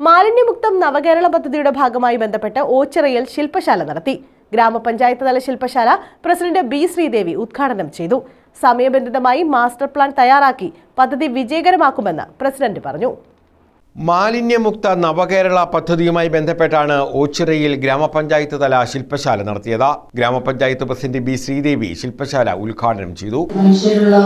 മാലിന്യമുക്തം നവകേരള പദ്ധതിയുടെ ഭാഗമായി ബന്ധപ്പെട്ട് ഓച്ചിറയിൽ ശില്പശാല നടത്തി. ഗ്രാമപഞ്ചായത്ത് തല ശില്പശാല പ്രസിഡന്റ് ബി ശ്രീദേവി ഉദ്ഘാടനം ചെയ്തു. സമയബന്ധിതമായി മാസ്റ്റർ പ്ലാൻ തയ്യാറാക്കി പദ്ധതി വിജയകരമാക്കുമെന്ന് പ്രസിഡന്റ് പറഞ്ഞു. മാലിന്യമുക്ത നവകേരള പദ്ധതിയുമായി ബന്ധപ്പെട്ടാണ് ഓച്ചിറയിൽ ഗ്രാമപഞ്ചായത്ത് തല ശില്പശാല നടത്തിയത്. ഗ്രാമപഞ്ചായത്ത് പ്രസിഡന്റ് ബി ശ്രീദേവി ശില്പശാല ഉദ്ഘാടനം ചെയ്തു. മനുഷ്യരുള്ള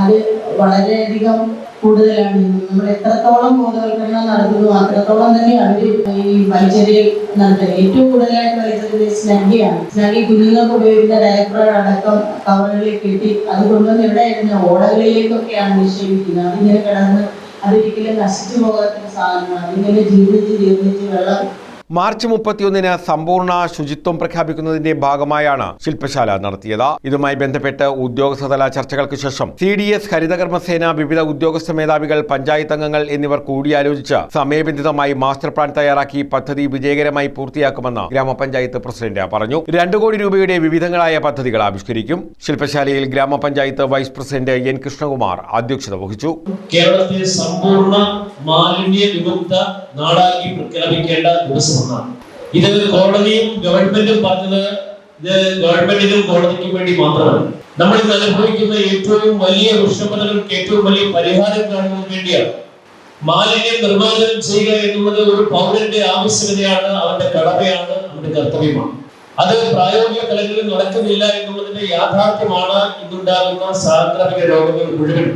അത് വളരെയധികം കൂടുതലാണ്. നമ്മൾ എത്രത്തോളം ബോധവൽക്കരണം നടത്തുന്നു അത്രത്തോളം തന്നെ അവർ ഈ വൈചറിയ നടത്തുക. ഏറ്റവും കൂടുതലായിട്ട് വൈചറിയ സ്നഗിയാണ് സ്നഗി കുഞ്ഞുങ്ങൾക്ക് ഉപയോഗിക്കുന്ന ഡയപ്പറുകൾ അടക്കം കവറുകളിൽ കെട്ടി അത് കൊണ്ടുവന്ന് എവിടെയായിരുന്നു? ഓടകളിലേക്കൊക്കെയാണ് നിക്ഷേപിക്കുന്നത്. അതിങ്ങനെ കിടന്ന് അതൊരിക്കലും നശിച്ചു പോകാത്ത സാധനമാണ്. അതിങ്ങനെ ജീവിച്ച് ജീവിച്ച് വെള്ളം മാർച്ച് മുപ്പത്തിയൊന്നിന് സമ്പൂർണ ശുചിത്വം പ്രഖ്യാപിക്കുന്നതിന്റെ ഭാഗമായാണ് ശില്പശാല നടത്തിയത്. ഇതുമായി ബന്ധപ്പെട്ട് ഉദ്യോഗസ്ഥതല ചർച്ചകൾക്ക് ശേഷം സി ഡി എസ് ഹരിതകർമ്മസേന വിവിധ ഉദ്യോഗസ്ഥ മേധാവികൾ പഞ്ചായത്ത് അംഗങ്ങൾ എന്നിവർ കൂടിയാലോചിച്ച് സമയബന്ധിതമായി മാസ്റ്റർ പ്ലാൻ തയ്യാറാക്കി പദ്ധതി വിജയകരമായി പൂർത്തിയാക്കുമെന്ന് ഗ്രാമപഞ്ചായത്ത് പ്രസിഡന്റ് പറഞ്ഞു. രണ്ടു കോടി രൂപയുടെ വിവിധങ്ങളായ പദ്ധതികൾ ആവിഷ്കരിക്കും. ശില്പശാലയിൽ ഗ്രാമപഞ്ചായത്ത് വൈസ് പ്രസിഡന്റ് എൻ കൃഷ്ണകുമാർ അധ്യക്ഷത വഹിച്ചു. കേരളത്തിലെ സമ്പൂർണ മാലിന്യ നാടാക്കി പ്രഖ്യാപിക്കേണ്ട ദിവസമാണ് ഇത് കോടതിയും ഗവൺമെന്റും പറഞ്ഞത് ഇത് ഗവൺമെന്റിനും കോടതിക്കും വേണ്ടി മാത്രമാണ്. നമ്മൾ ഇന്ന് അനുഭവിക്കുന്ന ഏറ്റവും വലിയ വിഷമതകൾക്ക് ഏറ്റവും വലിയ പരിഹാരം കാണുന്നതിന് വേണ്ടിയാണ്. മാലിന്യം നിർമ്മാർജനം ചെയ്യുക എന്നുള്ളത് ഒരു പൗരന്റെ ആവശ്യകതയാണ് അവന്റെ കടമയാണ് അവന്റെ കർത്തവ്യമാണ്. അത് പ്രായോഗിക തലങ്ങളിൽ നടക്കുന്നില്ല എന്നുള്ളതിന്റെ യാഥാർത്ഥ്യമാണ് ഇന്നുണ്ടാകുന്ന സാംക്രമിക രോഗങ്ങൾ മുഴുവൻ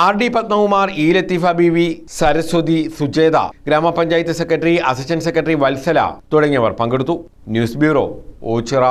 R D Padmakumar E Latheefa B V Saraswathi Sujetha ഗ്രാമപഞ്ചായത്ത് സെക്രട്ടറി അസിസ്റ്റന്റ് സെക്രട്ടറി വത്സല തുടങ്ങിയവർ പങ്കെടുത്തു. News bureau Oachira.